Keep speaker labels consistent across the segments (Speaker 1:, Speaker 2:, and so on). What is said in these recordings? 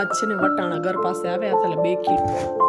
Speaker 1: આજ છે ને વટાણા ઘર પાસે આવ્યા હતા એટલે બે કિલો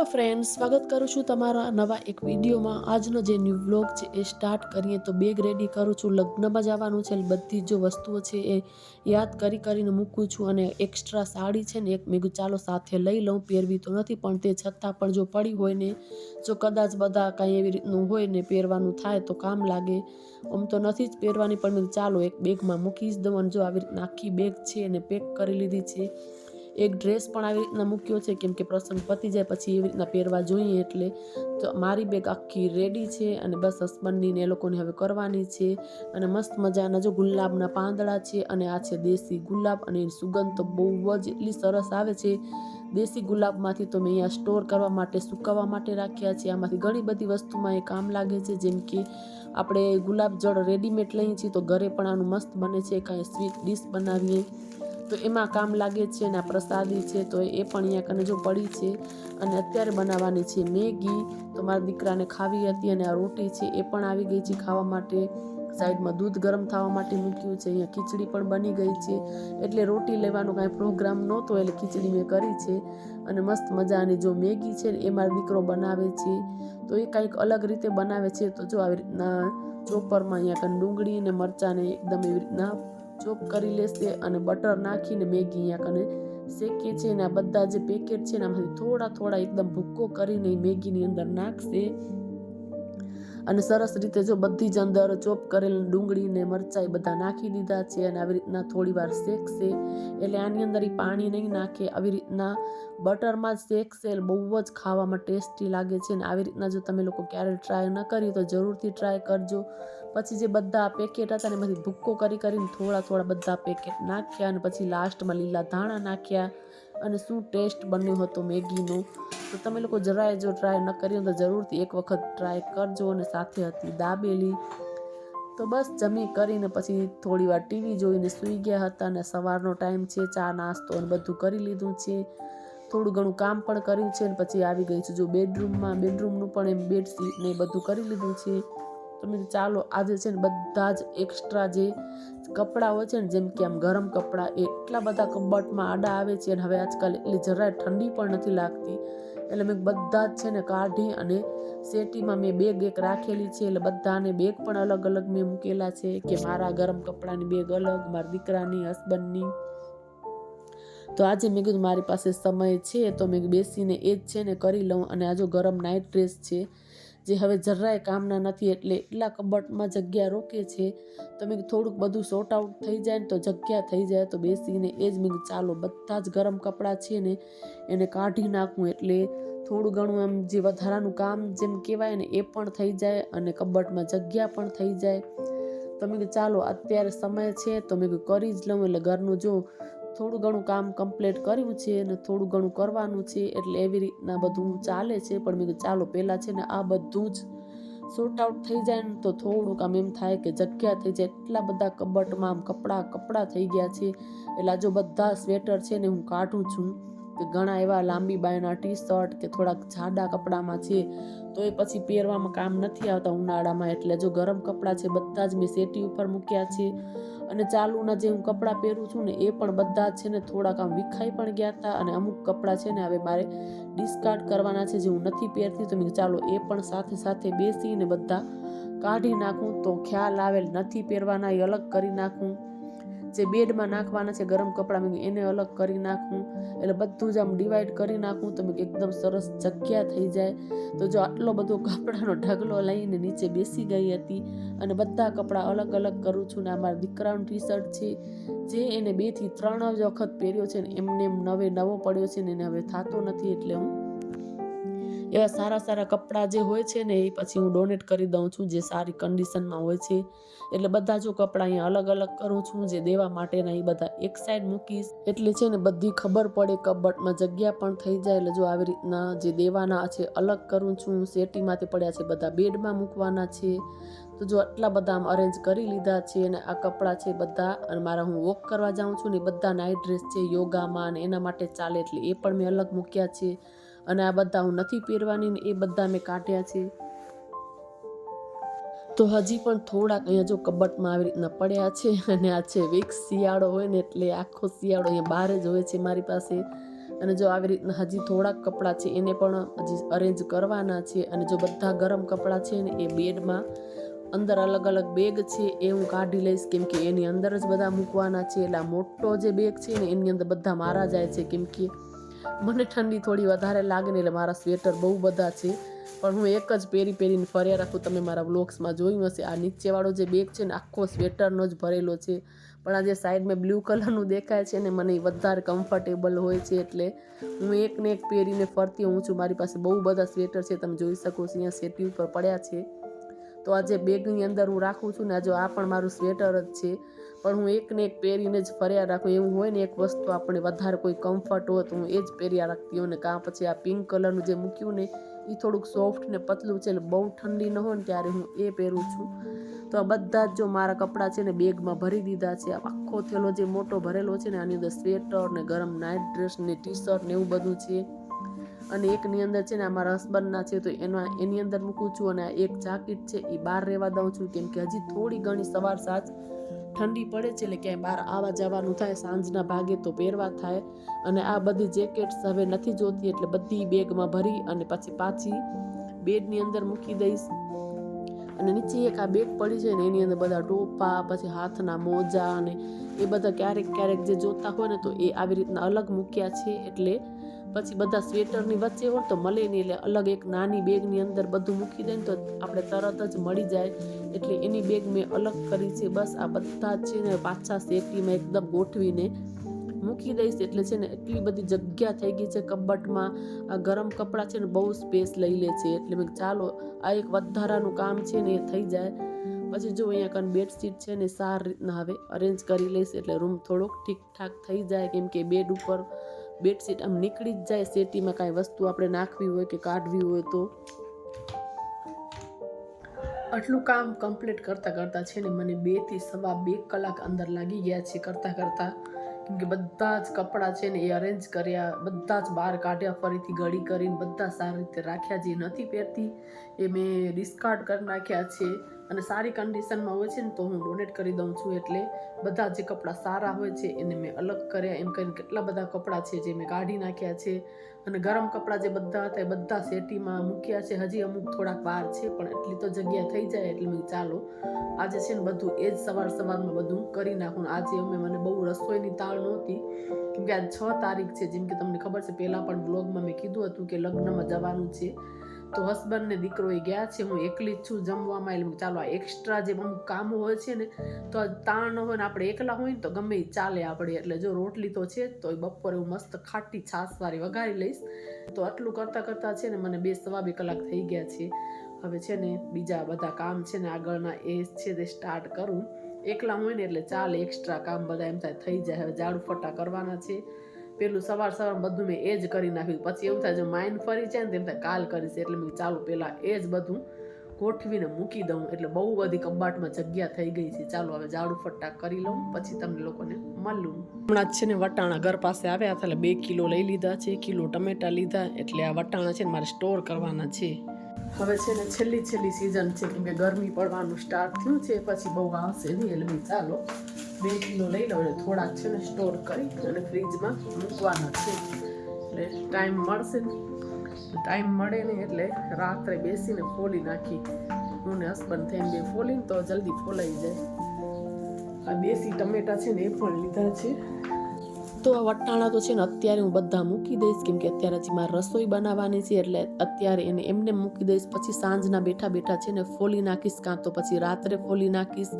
Speaker 1: હેલો ફ્રેન્ડ સ્વાગત કરું છું તમારા નવા એક વિડીયોમાં. આજનો જે ન્યૂ વ્લોગ છે એ સ્ટાર્ટ કરીએ તો બેગ રેડી કરું છું. લગ્નમાં જવાનું છે બધી જો વસ્તુઓ છે એ યાદ કરી કરીને મૂકું છું અને એક્સ્ટ્રા સાડી છે ને એક મેં ચાલો સાથે લઈ લઉં, પહેરવી તો નથી, પણ તે છતાં પણ જો પડી હોય ને, જો કદાચ બધા કાંઈ એવી રીતનું હોય ને પહેરવાનું થાય તો કામ લાગે. આમ તો નથી જ પહેરવાની, પણ મેં ચાલો એક બેગમાં મૂકી જ દઉં અને જો આવી રીતના આખી બેગ છે એને પેક કરી લીધી છે એક ડ્રેસ પણ આવી રીતના મૂક્યો છે, કેમ કે પ્રસંગ પતી જાય પછી એવી રીતના પહેરવા જોઈએ એટલે. તો મારી બેગ આખી રેડી છે અને બસ હસબન્ડની એ લોકોને હવે કરવાની છે. અને મસ્ત મજાના જો ગુલાબના પાંદડા છે અને આ છે દેશી ગુલાબ અને એની સુગંધ તો બહુ જ એટલી સરસ આવે છે. દેશી ગુલાબમાંથી તો મેં અહીંયા સ્ટોર કરવા માટે સુકાવવા માટે રાખ્યા છે. આમાંથી ઘણી બધી વસ્તુમાં એ કામ લાગે છે, જેમ કે આપણે ગુલાબ જળ રેડીમેડ લઈએ છીએ તો ઘરે પણ આનું મસ્ત બને છે, કાંઈ સ્વીટ ડીશ બનાવીએ. તો એમાં કામ લાગે છે અને આ પ્રસાદી છે, તો એ પણ અહીંયા કને જો પડી છે અને અત્યારે બનાવવાની છે મેગી. તો મારા દીકરાને ખાવી હતી અને આ રોટી છે એ પણ આવી ગઈ છે ખાવા માટે. સાઈડમાં દૂધ ગરમ થવા માટે મૂક્યું છે, અહીંયા ખીચડી પણ બની ગઈ છે. એટલે રોટી લેવાનો કાંઈ પ્રોગ્રામ નહોતો, એટલે ખીચડી મેં કરી છે. અને મસ્ત મજાની જો મેગી છે એ મારો દીકરો બનાવે છે. તો એ કંઈક અલગ રીતે બનાવે છે. તો જો આવી રીતના ચોપરમાં અહીંયા ડુંગળી અને મરચાંને એકદમ એવી રીતના ચોપ કરી લેશે અને બટર નાખીને મેગી અહીંયા કને શેકે છે અને આ બધા જે પેકેટ છે ને આમાંથી થોડા થોડા એકદમ ભૂક્કો કરીને મેગીની અંદર નાખશે. અને સરસ રીતે જો બધી જ અંદર ચોપ કરેલી ડુંગળી ને મરચાં બધા નાખી દીધા છે અને આવી રીતના થોડી વાર શેકશે. એટલે આની અંદર એ પાણી નહીં નાખે, આવી રીતના બટરમાં જ શેકશે. એટલે બહુ જ ખાવામાં ટેસ્ટી લાગે છે અને આવી રીતના જો તમે લોકો ક્યારે ટ્રાય ન કરી તો જરૂરથી ટ્રાય કરજો. પછી જે બધા પેકેટ હતા ને એમાંથી ભૂક્કો કરી કરીને થોડા થોડા બધા પેકેટ નાખ્યા અને પછી લાસ્ટમાં લીલા ધાણા નાખ્યા અને શું ટેસ્ટ બન્યો હતો મેગીનો? તો તમે લોકો જરાય જો ટ્રાય ન કર્યો તો જરૂરથી એક વખત ટ્રાય કરજો અને સાથે હતી દાબેલી. તો બસ જમી કરીને પછી થોડી વાર ટીવી જોઈને સૂઈ ગયા હતા અને સવારનો ટાઈમ છે, ચા, નાસ્તો અને બધું કરી લીધું છે. થોડું ઘણું કામ પણ કર્યું છે અને પછી આવી ગઈ છું જો બેડરૂમમાં બેડરૂમનું પણ એમ બેડશીટ ને બધું કરી લીધું છે. તો મેં ચાલો, આજે છે ને બધા જ એક્સ્ટ્રા જે કપડાં હોય છે ને, જેમ કે આમ ગરમ કપડાં એટલા બધા કબાટમાં આડા આવે છે અને હવે આજકાલ એટલી જરાય ઠંડી પણ નથી લાગતી. એટલે મેં બધા જ છે ને કાઢી અને સેટીમાં મેં બેગ એક રાખેલી છે, એટલે બધાને બેગ પણ અલગ અલગ મેં મૂકેલા છે, કે મારા ગરમ કપડાની બેગ અલગ, મારા દીકરાની હસબન્ડની તો આજે મેં કીધું મારી પાસે સમય છે, તો મેં બેસીને એ જ છે ને કરી લઉં અને આ જો ગરમ નાઇટ ડ્રેસ છે જે હવે જરાય કામના નથી એટલે એટલા કબટમાં જગ્યા રોકે છે. તમે થોડુંક બધું સોર્ટ આઉટ થઈ જાય ને તો જગ્યા થઈ જાય તો બેસીને એ જ મેં ચાલો બધા જ ગરમ કપડાં છે ને એને કાઢી નાખવું એટલે થોડું ઘણું એમ જે વધારાનું કામ જેમ કહેવાય ને એ પણ થઈ જાય અને કબટમાં જગ્યા પણ થઈ જાય. તો મેં ચાલો અત્યારે સમય છે તો મેં કરી જ લઉં એટલે ઘરનું જો થોડું ઘણું કામ કમ્પ્લીટ કર્યું છે અને થોડું ઘણું કરવાનું છે એટલે એવી રીતના બધું ચાલે છે. પણ મેં ચાલો, પહેલાં છે ને આ બધું જ સોર્ટ આઉટ થઈ જાય ને તો થોડુંક આમ એમ થાય કે જગ્યા થઈ જાય. એટલા બધા કબટમાં આમ કપડાં કપડાં થઈ ગયા છે. એટલે જો બધા સ્વેટર છે ને હું કાઢું છું કે ઘણા એવા લાંબી બાયના ટી શર્ટ કે થોડાક જાડા કપડામાં છે. તો એ પછી પહેરવામાં કામ નથી આવતા ઉનાળામાં. એટલે જો ગરમ કપડાં છે, બધા જ મેં સેટી ઉપર મૂક્યા છે. અને ચાલુના જે હું કપડાં પહેરું છું ને, એ પણ બધા જ છે ને, થોડાક આમ વિખાઈ પણ ગયા હતા. અને અમુક કપડાં છે ને, હવે મારે ડિસ્કાર્ડ કરવાના છે, જે હું નથી પહેરતી. તો મેં ચાલો એ પણ સાથે સાથે બેસીને બધા કાઢી નાખું. તો ખ્યાલ આવેલ નથી પહેરવાના, એ અલગ કરી નાખું. જે બેડમાં નાખવાના છે ગરમ કપડાં, મેં એને અલગ કરી નાખું. એટલે બધું જ આમ ડિવાઈડ કરી નાખું તો મેં એકદમ સરસ જગ્યા થઈ જાય. તો જો આટલો બધો કપડાનો ઢગલો લઈને નીચે બેસી ગઈ હતી અને બધા કપડાં અલગ અલગ કરું છું ને અમારા મારા દીકરાનું ટી શર્ટ છે, જે એને બેથી ત્રણ જ વખત પહેર્યો છે ને એમને એમ નવે નવો પડ્યો છે ને એને હવે થતો નથી એટલે હું એવા સારા સારા કપડાં જે હોય છે ને એ પછી હું ડોનેટ કરી દઉં છું જે સારી કન્ડિશનમાં હોય છે. એટલે બધા જો કપડાં અહીંયા અલગ અલગ કરું છું જે દેવા માટેના એ બધા એક સાઈડ મૂકીશ. એટલે છે ને બધી ખબર પડે કબટમાં જગ્યા પણ થઈ જાય. એટલે જો આવી રીતના જે દેવાના છે અલગ કરું છું સેટીમાંથી પડ્યા છે બધા બેડમાં મૂકવાના છે. તો જો આટલા બધા આમ અરેન્જ કરી લીધા છે અને આ કપડાં છે બધા, અને મારા હું વોક કરવા જાઉં છું ને બધા નાઇટ ડ્રેસ છે, યોગામાં અને એના માટે ચાલે એટલે એ પણ મેં અલગ મૂક્યા છે. અને આ બધા હું નથી પહેરવાની ને એ બધા મેં કાઢ્યા છે. તો હજી પણ થોડાક અહીંયા જો કબટમાં આવી રીતના પડ્યા છે અને આ છે વિક્સ શિયાળો હોય ને એટલે આખો શિયાળો અહીંયા બહાર જ હોય છે મારી પાસે. અને જો આવી રીતના હજી થોડાક કપડાં છે એને પણ હજી અરેન્જ કરવાના છે અને જો બધા ગરમ કપડાં છે ને એ બેડમાં અંદર અલગ અલગ બેગ છે એ હું કાઢી લઈશ કેમ કે એની અંદર જ બધા મૂકવાના છે. એટલે મોટો જે બેગ છે ને એની અંદર બધા મારા જાય છે કેમ કે મને ઠંડી થોડી વધારે લાગે ને એટલે મારા સ્વેટર બહુ બધા છે. પણ હું એક જ પહેરી પહેરીને ફર્યા રાખું, તમે મારા વ્લોગ્સમાં જોયું હશે. આ નીચેવાળો જે બેગ છે ને, આખો સ્વેટરનો જ ભરેલો છે. પણ આ જે સાઈડમાં બ્લુ કલરનું દેખાય છે ને, મને વધારે કમ્ફર્ટેબલ હોય છે એટલે હું એકને એક પહેરીને ફરતી હોઉં છું. મારી પાસે બહુ બધા સ્વેટર છે, તમે જોઈ શકો છો, અહીંયા સેટી ઉપર પડ્યા છે. તો આ જે બેગની અંદર હું રાખું છું ને જો આ પણ મારું સ્વેટર જ છે. પણ હું એકને એક પહેરીને જ ફર્યા રાખું. એવું હોય ને એક વસ્તુ આપણે વધારે કોઈ કમ્ફર્ટ હોય તો હું એ જ પહેર્યા રાખતી હોઉં. ને કાં પછી આ પિંક કલરનું જે મૂક્યું ને એ થોડુંક સોફ્ટ ને પતલું છે એટલે બહુ ઠંડી ન હોય ને ત્યારે હું એ પહેરું છું. તો આ બધા જ જો મારા કપડાં છે ને બેગમાં ભરી દીધા છે. આખો થેલો જે મોટો ભરેલો છે ને, આની અંદર સ્વેટર ને ગરમ નાઇટ ડ્રેસ ને ટી શર્ટ ને એવું બધું છે. અને એકની અંદર છે ને આ મારા હસબન્ડના છે, તો એના, એની અંદર મૂકું છું અને આ એક જાકીટ છે, એ બહાર રહેવા દઉં છું, કેમ કે હજી થોડી ઘણી સવાર સાંજ ઠંડી પડે છે, એટલે ક્યાંય બહાર આવવા જવાનું થાય, સાંજના ભાગે તો પહેરવા થાય, અને આ બધી જેકેટ્સ હવે નથી જોતી, એટલે બધી બેગમાં ભરી અને પછી પાછી બેડની અંદર મૂકી દઈશ. અને નીચે એક આ બેગ પડી છે ને, એની અંદર બધા ટોપા, પછી હાથના મોજા અને એ બધા ક્યારેક ક્યારેક જે જોતા હોય ને, તો એ આવી રીતના અલગ મૂક્યા છે, એટલે પછી બધા સ્વેટરની વચ્ચે હોય તો મળે નહીં એટલે અલગ એક નાની બેગની અંદર બધું મૂકી દે તો આપણે તરત જ મળી જાય. એટલે એની બેગ મેં અલગ કરી છે. બસ આ બધા જ છે ને પાછા સેફટીમાં એકદમ ગોઠવીને મૂકી દઈશ. એટલે છે ને એટલી બધી જગ્યા થઈ ગઈ છે કબટમાં. આ ગરમ કપડાં છે ને બહુ સ્પેસ લઈ લે છે. એટલે મેં ચાલો, આ એક વધારાનું કામ છે ને એ થઈ જાય. પછી જો અહીંયા કન બેડશીટ છે ને સારી રીતના હવે અરેન્જ કરી લઈશ. એટલે રૂમ થોડોક ઠીકઠાક થઈ જાય. કેમ કે બેડ ઉપર બેડશીટ આમ નીકળી જ જાય સેટીમાં કાંઈ વસ્તુ આપણે નાખવી હોય કે કાઢવી હોય તો. આટલું કામ કમ્પ્લીટ કરતાં કરતાં છે ને મને બેથી સવા બે કલાક અંદર લાગી ગયા છે કરતાં કરતાં. કેમ કે બધા જ કપડાં છે ને એ અરેન્જ કર્યા, બધા જ બહાર કાઢ્યા, ફરીથી ઘડી કરીને બધા સારી રીતે રાખ્યા, જે નથી પહેરતી એ મેં ડિસ્કાર્ડ કરી નાખ્યા છે. અને સારી કન્ડિશનમાં હોય છે ને તો હું ડોનેટ કરી દઉં છું એટલે બધા જે કપડાં સારા હોય છે એને મેં અલગ કર્યા, એમ કરીને કેટલા બધા કપડાં છે જે મેં કાઢી નાખ્યા છે. અને ગરમ કપડાં જે બધા હતા એ બધા સેટીમાં મૂક્યા છે. હજી અમુક થોડાક વાર છે, પણ એટલી તો જગ્યા થઈ જાય એટલે મેં ચાલો, આજે છે ને બધું એ જ સવાર સવારમાં બધું કરી નાખું. આજે અમે મને બહુ રસોઈની તાળ નહોતી. કેમકે છ તારીખ છે, જેમ કે તમને ખબર છે, પહેલાં પણ બ્લોગમાં મેં કીધું હતું કે લગ્નમાં જવાનું છે. તો હસબન્ડ ને દીકરો એ ગયા છે, હું એકલી જ છું, જમવામાં એટલે ચાલો આ એક્સ્ટ્રા જે અમુક કામ હોય છે ને, તો તાણ હોય ને આપણે એકલા હોય ને તો ગમે એ ચાલે આપણે. એટલે જો રોટલી તો છે તો બપોરે હું મસ્ત ખાટી છાશવારી વઘારી લઈશ. તો આટલું કરતાં કરતાં છે ને મને બે સવા બે કલાક થઈ ગયા છે. હવે છે ને બીજા બધા કામ છે ને આગળના એ છે તે સ્ટાર્ટ કરું. એકલા હોય ને એટલે ચાલે એક્સ્ટ્રા કામ બધા એમ થાય, થઈ જાય. હવે ઝાડુ ફટા કરવાના છે. પેલું સવાર સવાર બધું મેં એ જ કરી નાખ્યું. પછી એવું થાય, જો માઇન્ડ ફરી જાય ને તેમ થાય, કાલ કરીશ. એટલે મેં ચાલુ પહેલાં એ જ બધું ગોઠવીને મૂકી દઉં. એટલે બહુ બધી કબાટમાં જગ્યા થઈ ગઈ છે. ચાલો હવે ઝાડુ ફટ્ટા કરી લઉં, પછી તમને લોકોને મળું. હમણાં જ છે ને વટાણા ઘર પાસે આવ્યા હતા, એટલે બે કિલો લઈ લીધા છે કિલો ટમેટા લીધા. એટલે આ વટાણા છે ને મારે સ્ટોર કરવાના છે. હવે છે ને છેલ્લી છેલ્લી સિઝન છે, કેમ કે ગરમી પડવાનું સ્ટાર્ટ થયું છે, પછી બહુ આવશે નહીં, એટલે ચાલો બે કિલો લઈ લઉં, એટલે થોડાક છે ને સ્ટોર કરી અને ફ્રીજમાં મૂકવાના છે. એટલે ટાઈમ મળશે ને ટાઈમ મળે ને એટલે રાત્રે બેસીને ફોલી નાખી. હું ને હસબન્ડ થઈને બે ફોલીને તો જલ્દી ફોલાઈ જાય. આ દેશી ટમેટા છે ને એ પણ લીધા છે. તો આ વટાણા તો છે ને અત્યારે હું બધા મૂકી દઈશ, કેમ કે અત્યારે હજી મારે રસોઈ બનાવવાની છે, એટલે અત્યારે એને એમને મૂકી દઈશ, પછી સાંજના બેઠા બેઠા છે ને ફોલી નાખીશ, કાં તો પછી રાત્રે ફોલી નાખીશ.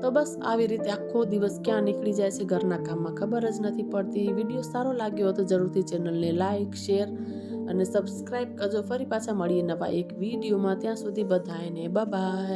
Speaker 1: તો બસ આવી રીતે આખો દિવસ ક્યાં નીકળી જાય છે ઘરના કામમાં ખબર જ નથી પડતી. વીડિયો સારો લાગ્યો તો જરૂરથી ચેનલને લાઇક શેર અને સબસ્ક્રાઈબ કરજો. ફરી પાછા મળીએ નવા એક વિડીયોમાં. ત્યાં સુધી બધાને બાય